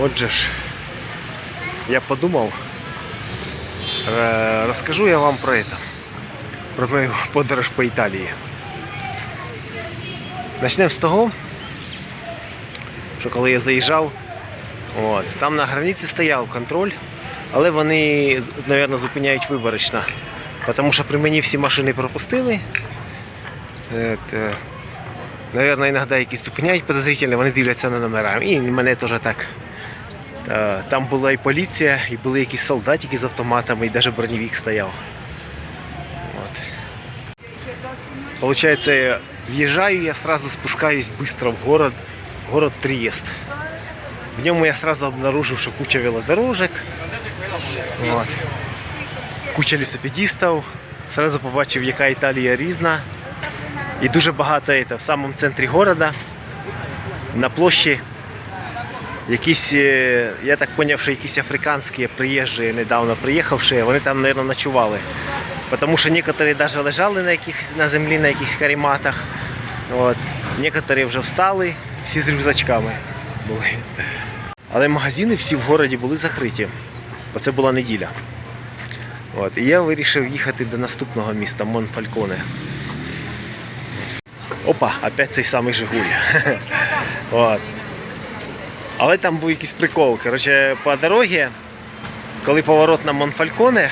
Отже ж, я подумав, е, розкажу я вам про це, про мою подорож по Італії. Почнемо з того, що коли я заїжджав, от, там на границі стояв контроль, але вони, мабуть, зупиняють виборочно. Тому що при мені всі машини пропустили. Это, Наверно, іноді якісь зупиняють подозрительно, вони дивляться на номера. І мене теж так. Е, Там була і поліція, і були якісь солдатики з автоматами, і навіть броневик стояв. От. Получается, я въезжаю, я сразу спускаюсь быстро в город, город Триест. В ньому я сразу обнаружив, що куча велодорожек, от. куча лісопедистів. Сразу побачив, яка Італія різна. І дуже багато это, в самому центрі города, на площі. Якісь, е, я так зрозумів, що якісь африканські приїжджі, недавно приїхавши, вони там, мабуть, ночували. Тому що некоторі навіть лежали на, якихось, на землі на якихось каріматах. От. Некоторі вже встали, всі з рюкзачками були. Але магазини всі в городі були закриті, бо це була неділя. От. І я вирішив їхати до наступного міста Монфальконе. Опа, опять цей самий Жигуль. От. Але там був якийсь прикол. Коротше, по дорозі, коли поворот на Монфальконе,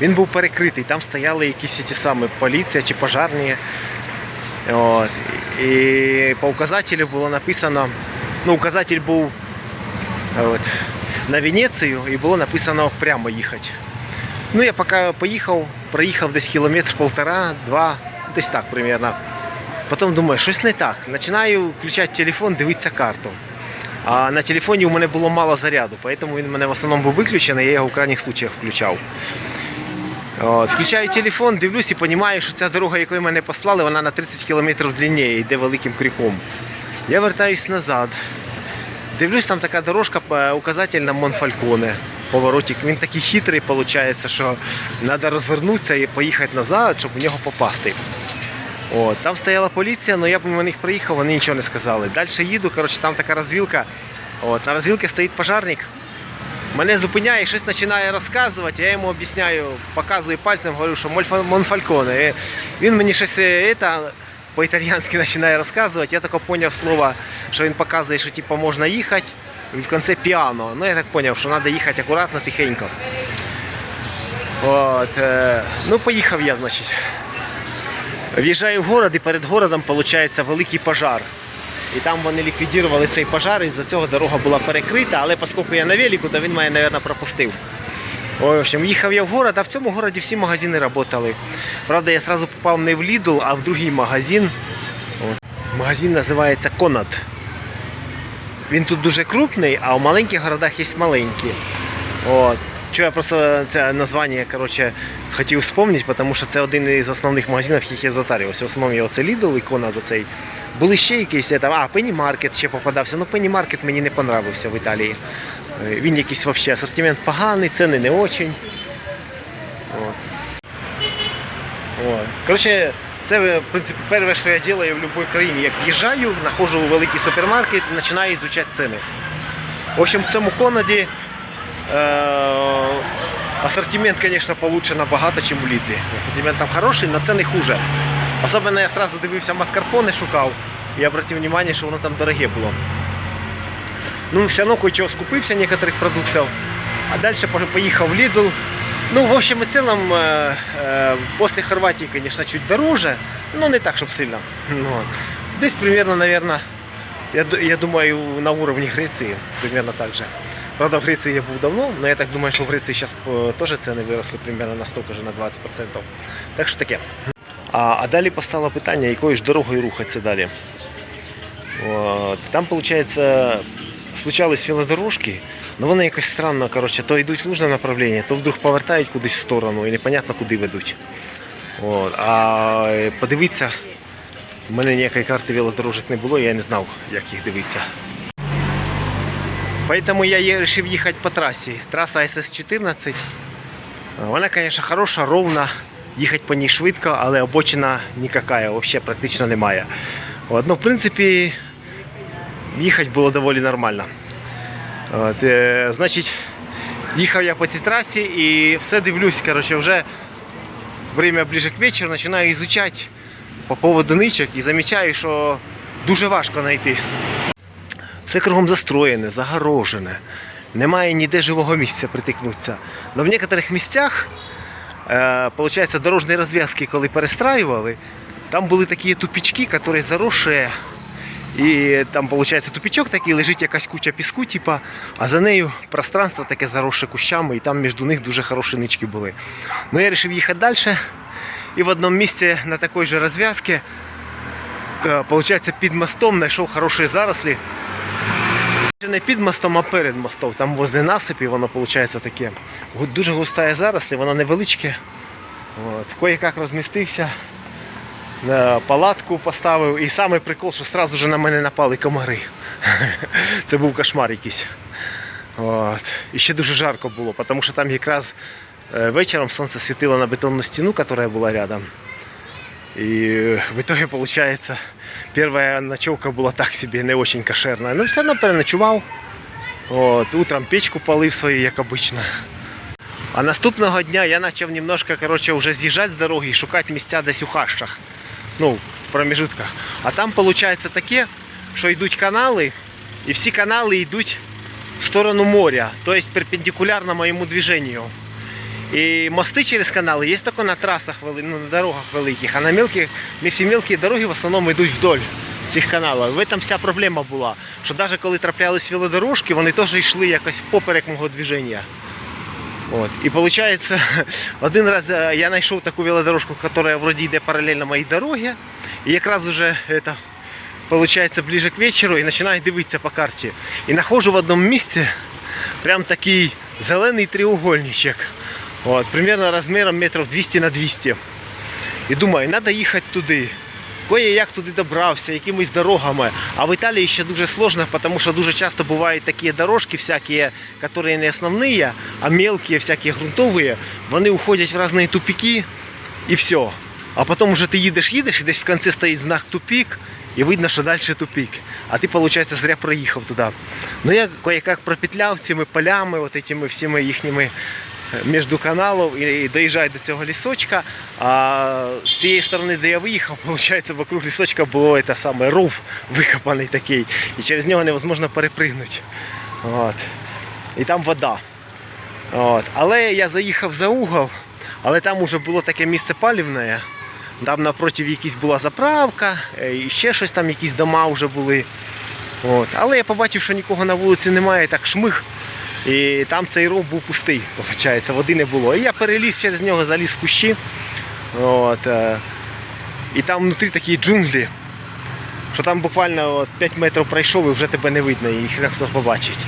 він був перекритий. Там стояли якісь ті самі поліція чи пожарні. От. І по указателю було написано, ну, указатель був от, на Венецію і було написано прямо їхати. Ну, я поки поїхав, проїхав десь кілометр полтора, два, десь так примерно. Потім думаю, щось не так. Починаю включати телефон, дивитися карту. А на телефоні у мене було мало заряду, тому він у мене в основному був виключений, я його в крайніх случаях включав. От, включаю телефон, дивлюсь і розумію, що ця дорога, якою мене послали, вона на 30 км длинніє, йде великим крюком. Я вертаюсь назад. Дивлюсь, там така дорожка, е, указатель на Монфальконе. Поворотик. Він такий хитрий, виходить, що треба розвернутися і поїхати назад, щоб в нього попасти. От, там стояла поліція, але я по них приїхав, вони нічого не сказали. Далі їду, коротше, там така розвілка. От, на розвілці стоїть пожарник. Мене зупиняє, щось починає розказувати, я йому об'ясняю, показую пальцем, говорю, що Монфальконе. І Він мені щось е, по-італійськи починає розказувати. Я тако зрозумів слово, що він показує, що типу, можна їхати. І в кінці піано. Ну я так зрозумів, що треба їхати акуратно, тихенько. От, е, ну, поїхав я, значить. В'їжджаю в город і перед городом виходить великий пожар. І там вони ліквідували цей пожар, і з-за цього дорога була перекрита, але оскільки я на велику, то він мене, мабуть, пропустив. В общем, їхав я в город, а в цьому городі всі магазини працювали. Правда, я одразу попав не в Lidl, а в другий магазин. Магазин називається Конад. Він тут дуже крупний, а в маленьких городах є маленькі. От. Чого я просто це названня коротше, хотів вспомнити, тому що це один із основних магазинів, яких я затарювався. В основному його це Lidl і Conad оцей. Були ще якісь, там, а Penny Market ще попадався. Ну Penny Market мені не понравився в Італії. Е, Він якийсь взагалі асортимент поганий, ціни не очень. От. От. Коротше, це в принципі перше, що я роблю в будь-якій країні. Як в'їжджаю, знаходжу у великий супермаркет і починаю ізучати ціни. В общем, в цьому Конаді Ассортимент, конечно, получше набагато, ніж у Лідлі. Ассортимент там хороший, але це не хуже. Особливо я сразу дивився маскарпоне, шукав і обратив увагу, що воно там дороге було. Ну, все одно кое-чого скупився некоторих продуктів. А далі поїхав в Lidl. Ну, в общем і цілому, е, е, після Хорватії, звісно, чуть дороже, але не так, щоб сильно. Ну, от. Десь примерно, наверное, я, думаю, на уровні Греції, примерно так же. Правда, в Греції я був давно, але я так думаю, що в Греції зараз теж ціни виросли примерно на стільки ж, на 20%. Так що таке. А, а далі постало питання, якою ж дорогою рухатися далі. От. Там, виходить, случались велодорожки, але вони якось странно, коротше, то йдуть в нужне направлення, то вдруг повертають кудись в сторону і непонятно куди ведуть. От. А е, подивитися, в мене ніякої карти велодорожок не було, я не знав, як їх дивитися. Поэтому я решил ехать по трассе. Трасса СС-14. Вона, конечно, хороша, ровна. Їхати по ній швидко, але обочина ніяка, взагалі практично немає. От, ну, в принципі, їхати було доволі нормально. От, е, значить, їхав я по цій трасі і все дивлюсь, коротше, вже время ближе к вечору починаю изучати по поводу ничок і замічаю, що дуже важко знайти. Все кругом застроєне, загорожене. Немає ніде живого місця притикнутися. Но в некоторих місцях, е, получается, дорожні розв'язки, коли перестраювали, там були такі тупички, які заросші. І там, виходить, тупичок такий, лежить якась куча піску, типа, а за нею пространство таке заросше кущами, і там між них дуже хороші нички були. Ну я вирішив їхати далі. І в одному місці на такій же розв'язці, е, получается, під мостом знайшов хороші зарослі. Не під мостом, а перед мостом. Там возле насипі воно виходить таке. Дуже густає зарослі, воно невеличке. Кое-як розмістився. Палатку поставив. І самий прикол, що одразу на мене напали комари. Це був кошмар якийсь. От. І ще дуже жарко було, тому що там якраз е, вечором сонце світило на бетонну стіну, яка була рядом. И в итоге, получается, первая ночевка была так себе, не очень кошерная. Но все равно переночував. От, утром печку палив свою, як обично. А наступного дня я почав немножко короче, вже з'їжджати з дороги і шукати місця десь у хащах. Ну, в промежутках. А там виходить таке, що йдуть канали, і всі канали йдуть в сторону моря, тобто перпендикулярно моєму движенню. І мости через канали є тільки на трасах, вели- ну, на дорогах великих, а на мілких, не всі дороги в основному йдуть вдоль цих каналів. В этом вся проблема була. Що навіть коли траплялись велодорожки, вони теж йшли якось поперек мого движення. От. І виходить, один раз е, я знайшов таку велодорожку, яка вроді йде паралельно моїй дорогі. І якраз уже это, получается ближе к вечору і починаю дивитися по карті. І знаходжу в одному місці прям такий зелений треугольничок. От, примерно розміром метрів 200 на 200. І думаю, треба їхати туди. Кое-як туди добрався, якимись дорогами. А в Італії ще дуже сложно, тому що дуже часто бувають такі дорожки всякі, які не основні, а мелкі, всякі ґрунтові. Вони уходять в різні тупики і все. А потім вже ти їдеш, їдеш, і десь в кінці стоїть знак тупик, і видно, що далі тупик. А ти, виходить, зря проїхав туди. Ну я кое-як пропетляв цими полями, от этими всіми їхніми між каналів і доїжджаю до цього лісочка. А з тієї сторони, де я виїхав, виходить, вокруг лісочка було це саме руф викопаний такий. І через нього невозможно перепригнути. От. І там вода. От. Але я заїхав за угол, але там вже було таке місце палівне. Там напроти якась була заправка, е, і ще щось там, якісь дома вже були. От. Але я побачив, що нікого на вулиці немає, так шмиг. І там цей ров був пустий, виходить, води не було. І я переліз через нього, заліз в кущі. От, е, і там внутрі такі джунглі, що там буквально от 5 метрів пройшов і вже тебе не видно, і не хто побачить.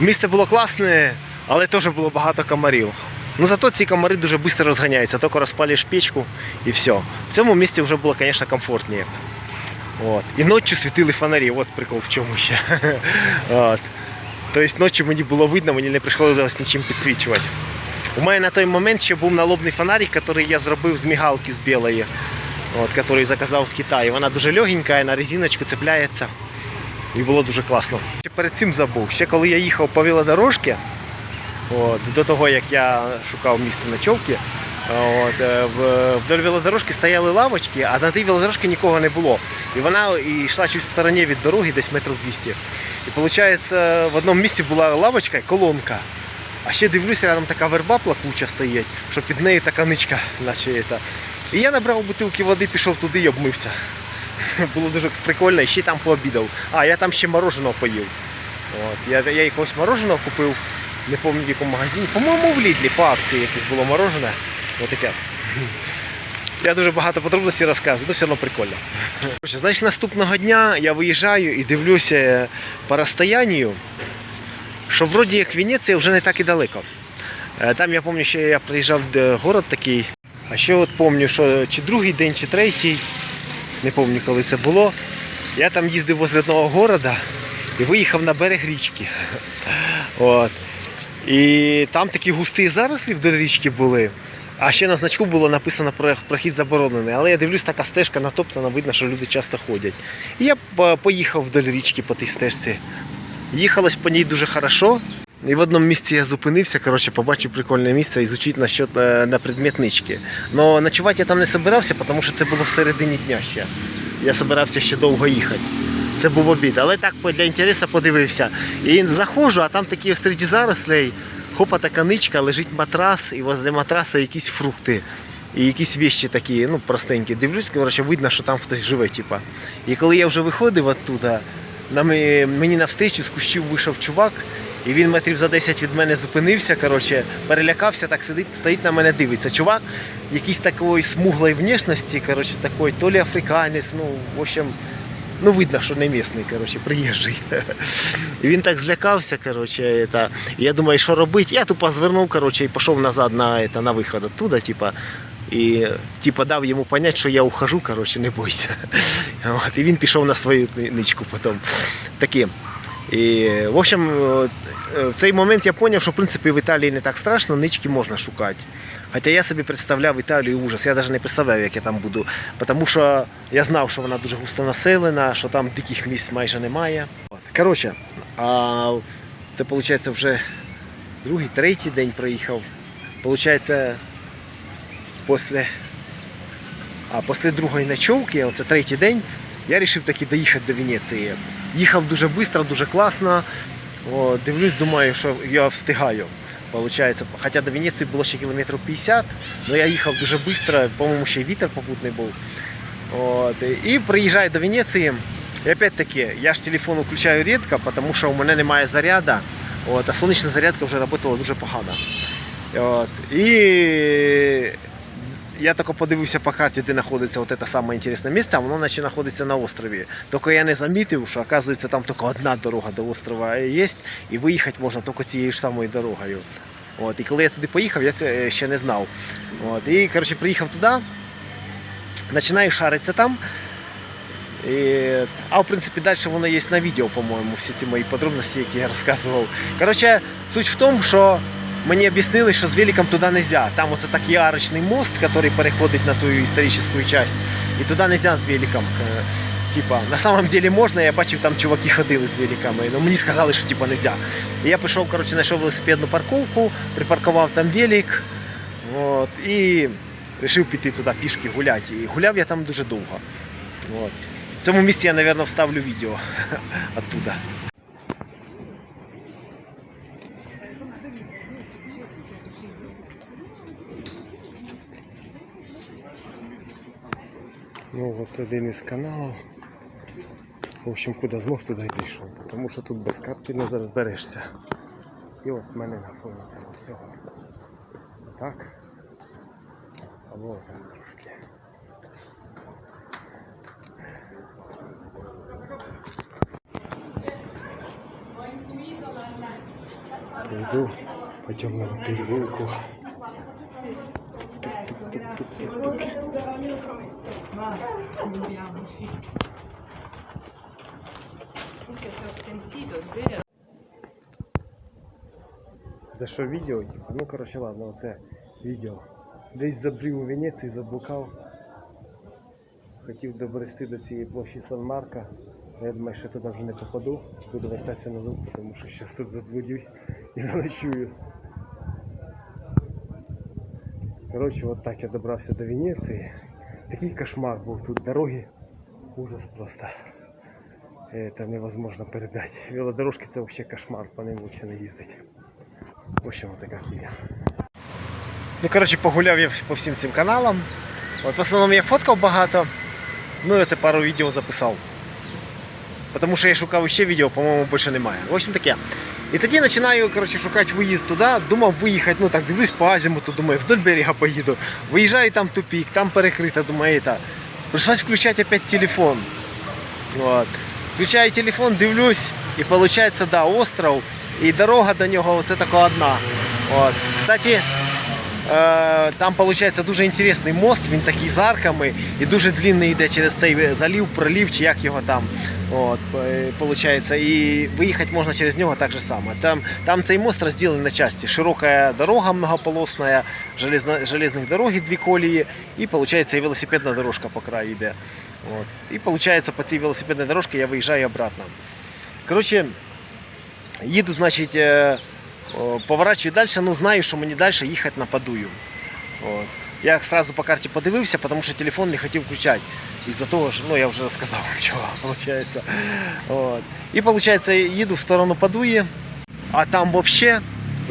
Місце було класне, але теж було багато комарів. Ну зато ці комари дуже швидко розганяються, тільки розпалюєш печку і все. В цьому місці вже було, звісно, комфортніше. І ночі світили фонарі, от прикол в чому ще. От. Тобто ночі мені було видно, мені не прийшлося нічим підсвічувати. У мене на той момент ще був налобний фонарик, який я зробив з мігалки з білої, от, який заказав в Китаї. Вона дуже легенька, на резиночку цепляється. І було дуже класно. Ще перед цим забув. Ще коли я їхав по велодорожці, от, до того як я шукав місце ночовки, от, е, вдоль велодорожки стояли лавочки, а на тій велодорожці нікого не було. І вона і йшла чуть в стороні від дороги, десь метрів 200. І виходить, в одному місці була лавочка і колонка. А ще дивлюся, рядом така верба плакуча стоїть, що під нею така ничка, наче це. І я набрав бутилки води, пішов туди і обмився. Було дуже прикольно, і ще там пообідав. А, я там ще мороженого поїв. От, я, я якогось мороженого купив, не пам'ятаю в якому магазині. По-моєму, в Лідлі по акції якесь було морожене. Отаке. Я дуже багато подробностей розказую, але все одно прикольно. Значить, наступного дня я виїжджаю і дивлюся по розстоянню, що вроді як Венеція вже не так і далеко. Е, Там я пам'ятаю, що я приїжджав де город такий. А ще от пам'ятаю, що чи другий день, чи третій, не пам'ятаю, коли це було. Я там їздив возле одного города і виїхав на берег річки. От. І там такі густі зарослі вдоль річки були. А ще на значку було написано про прохід заборонений. Але я дивлюсь, така стежка натоптана, видно, що люди часто ходять. І я поїхав вдоль річки по тій стежці. Їхалось по ній дуже хорошо. І в одному місці я зупинився, коротше, побачив прикольне місце ізучить на, счет, е, на предмет нички. Но ночувати я там не собирався, тому що це було всередині дня ще. Я собирався ще довго їхати. Це був обід. Але так для інтересу подивився. І заходжу, а там такі серед зарослей, хопа така ничка, лежить матрас, і возле матраса якісь фрукти. І якісь вещі такі, ну, простенькі. Дивлюсь, коротше, видно, що там хтось живе, типа. І коли я вже виходив оттуда, на мені, мені навстрічу з кущів вийшов чувак, і він метрів за 10 від мене зупинився, коротше, перелякався, так сидить, стоїть на мене дивиться. Чувак якийсь такої смуглої внешності, коротше, такий, то лі африканець, ну, в общем, ну, видно, що не місний, коротше, приїжджий. І він так злякався, коротше, і я думаю, що робити. Я тупо звернув, коротше, і пішов назад на, это, на виход оттуда, типа, і типа, дав йому понять, що я ухожу, коротше, не бойся. От, і він пішов на свою ничку потім. Такі. І, в общем, е, в цей момент я зрозумів, що в принципі в Італії не так страшно, нички можна шукати. Хоча я собі представляв Італію ужас. Я навіть не представляв, як я там буду. Тому що я знав, що вона дуже густо населена, що там диких місць майже немає. Коротше, це виходить вже другий, третій день проїхав. Получається, після, а, після другої ночовки, оце третій день, я вирішив таки доїхати до Венеції. Їхав дуже швидко, дуже класно. О, дивлюсь, думаю, що я встигаю. Получається, хоча до Венеції було ще кілометрів 50, але я їхав дуже швидко, по-моєму, ще вітер попутний був. От, і приїжджаю до Венеції. І опять-таки, я ж телефон включаю рідко, тому що у мене немає заряду, от, а сонячна зарядка вже працювала дуже погано. От, і я тільки подивився по карті, де знаходиться от це саме інтересне місце, а воно наче знаходиться на острові. Тільки я не замітив, що оказується там тільки одна дорога до острова є, і виїхати можна тільки цією ж самою дорогою. От, і коли я туди поїхав, я це ще не знав. От, і коротше, приїхав туди, починаю шаритися там. І, а в принципі далі воно є на відео, по-моєму, всі ці мої подробності, які я розказував. Коротше, суть в тому, що мені об'яснили, що з великом туди не можна. Там оце такий арочний мост, який переходить на ту історичну частину. І туди не можна з великом. Е, Типа, на самом деле можна, я бачив, там чуваки ходили з великами, але мені сказали, що типа не можна. І я пішов, коротше, знайшов велосипедну парковку, припаркував там велик. От, і вирішив піти туди пішки гуляти. І гуляв я там дуже довго. От. В цьому місці я, мабуть, вставлю відео оттуда. Ну от один із каналів. В общем, куди змог, туди й дійшов. Тому що тут без карти не розберешся. І от в мене на фоні цього всього. Так. Або там трошки. Йду по темному переулку. Vero. Це типу? Ну коротше ладно, оце відео. Десь забрів у Венеції, заблукав. Хотів добрести до цієї площі Сан-Марка. Я думаю, що туди вже не попаду. Буду вертатися назад, тому що зараз тут заблудюсь і заночую. Коротше, от так я добрався до Венеції. Такий кошмар був тут дороги. Ужас просто. Это невозможно передати. Велодорожки це взагалі кошмар, по ним лучше не їздити. В общем, вот така хуйня. Ну, коротше, погуляв я по всім цим каналам. От в основному я фоткав багато. Ну і оце пару відео записав. Тому що я шукав ще відео, по-моєму, більше немає. В общем таке. І тоді починаю коротше, шукати виїзд туди, думав виїхати, ну так дивлюсь по азімуту, думаю, вдоль берега поїду. Виїжджаю там тупік, там перекрито, думаю, это. Пришлось включати опять телефон. Вот. Включаю телефон, дивлюсь, і виходить, да, остров, і дорога до нього це така одна. От. Кстати, там виходить дуже інтересний мост, він такий з арками і дуже длинний йде через цей залів, пролів, чи як його там. От, е, получается, і виїхати можна через нього так же само. Там, там цей мост розділений на части. Широка дорога многополосна, железно, железних дороги дві колії, і виходить, і велосипедна дорожка по краю йде. От. І виходить, по цій велосипедній дорожці я виїжджаю обратно. Коротше, Їду, значить, е, поворачую далі, ну знаю, що мені далі їхати на Падую. От. Я сразу по карті подивився, тому що телефон не хотів включати. Із-за того, що ну, я вже розказав, чого виходить. От. І виходить, їду в сторону Падуї, а там взагалі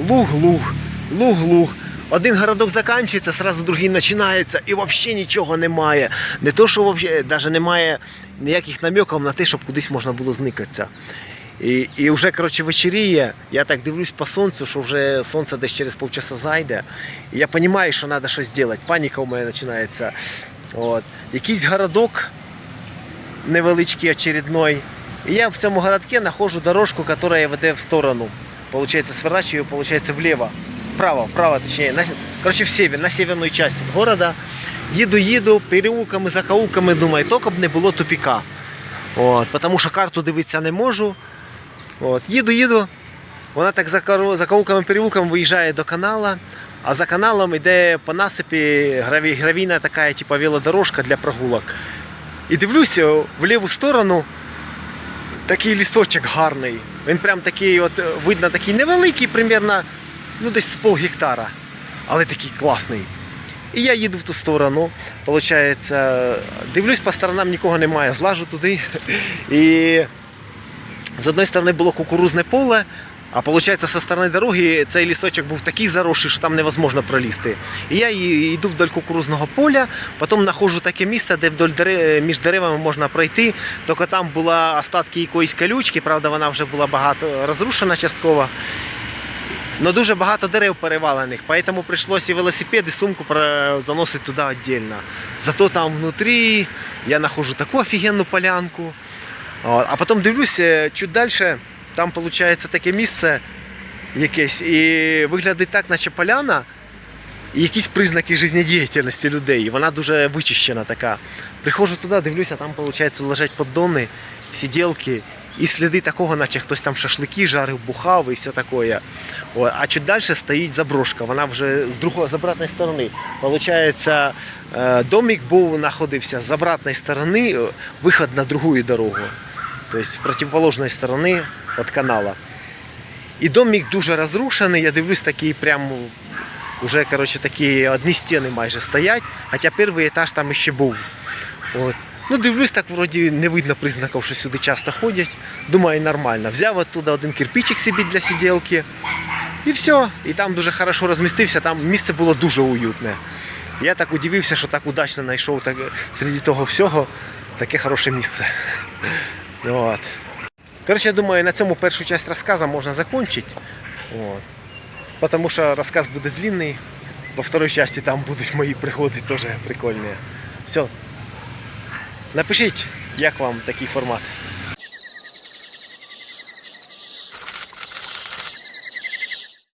луг-луг, луг-луг. Один городок закінчується, сразу другий починається, і взагалі нічого немає. Не то, що вообще, навіть немає ніяких намеків на те, щоб кудись можна було зникатися. І, і вже коротше, вечеріє, я так дивлюсь по сонцю, що вже сонце десь через півчаса зайде. І я розумію, що треба щось зробити. Паніка у мене починається. От. Якийсь городок невеличкий очередной. І я в цьому городке знаходжу дорожку, яка веде в сторону. Получается, сворачиваю, получается, влево. Вправо, вправо, точнее. На, короче, в север, на северную часть города. Їду, їду, переулками, закоулками, думаю, тільки б не було тупіка. От, тому що карту дивитися не можу. От, їду, їду. Вона так за закоулками, переулками виїжджає до канала, а за каналом йде по насипі граві, гравійна така, типу, велодорожка для прогулок. І дивлюся в ліву сторону такий лісочок гарний. Він прям такий, от, видно, такий невеликий, примерно, ну десь з пол гектара, але такий класний. І я їду в ту сторону. Получається, дивлюсь по сторонам, нікого немає, злажу туди. І з одної сторони було кукурузне поле, а виходить, зі сторони дороги цей лісочок був такий заросший, що там невозможно пролізти. І я йду вдоль кукурузного поля, потім знаходжу таке місце, де вдоль дерев, між деревами можна пройти. Тільки там була остатки якоїсь колючки, правда, вона вже була багато розрушена частково. Но дуже багато дерев перевалених, поэтому прийшлося і велосипед, і сумку заносити туди віддільно. Зато там внутрі я знаходжу таку офігенну полянку. А потім дивлюся, чуть далі, там виходить таке місце якесь, і виглядить так, наче поляна, і якісь признаки життєдіяльності людей. І Вона дуже вичищена така. Приходжу туди, дивлюся, там виходить, лежать поддони, сиділки, і сліди такого, наче хтось там шашлики жарив, бухав і все таке. А чуть далі стоїть заброшка, вона вже з другої з обратної сторони. Получається, е, домик був знаходився з обратної сторони, е, виход на другу дорогу. Тобто з противоположної сторони від канала. І домик дуже розрушений, я дивлюсь, такий прям уже коротше, такі одні стіни майже стоять, хоча перший етаж там ще був. От. Ну, дивлюсь, так вроді не видно признаків, що сюди часто ходять. Думаю, нормально. Взяв оттуда один кирпичик собі для сиділки. І все. І там дуже хорошо розмістився, там місце було дуже уютне. Я так удивився, що так удачно знайшов так, серед того всього таке хороше місце. От. Коротше, я думаю, на цьому першу часть розказу можна закінчити. От. Потому що розказ буде длинний. Во второй части там будуть мої пригоди теж прикольні. Все. Напишіть, як вам такий формат.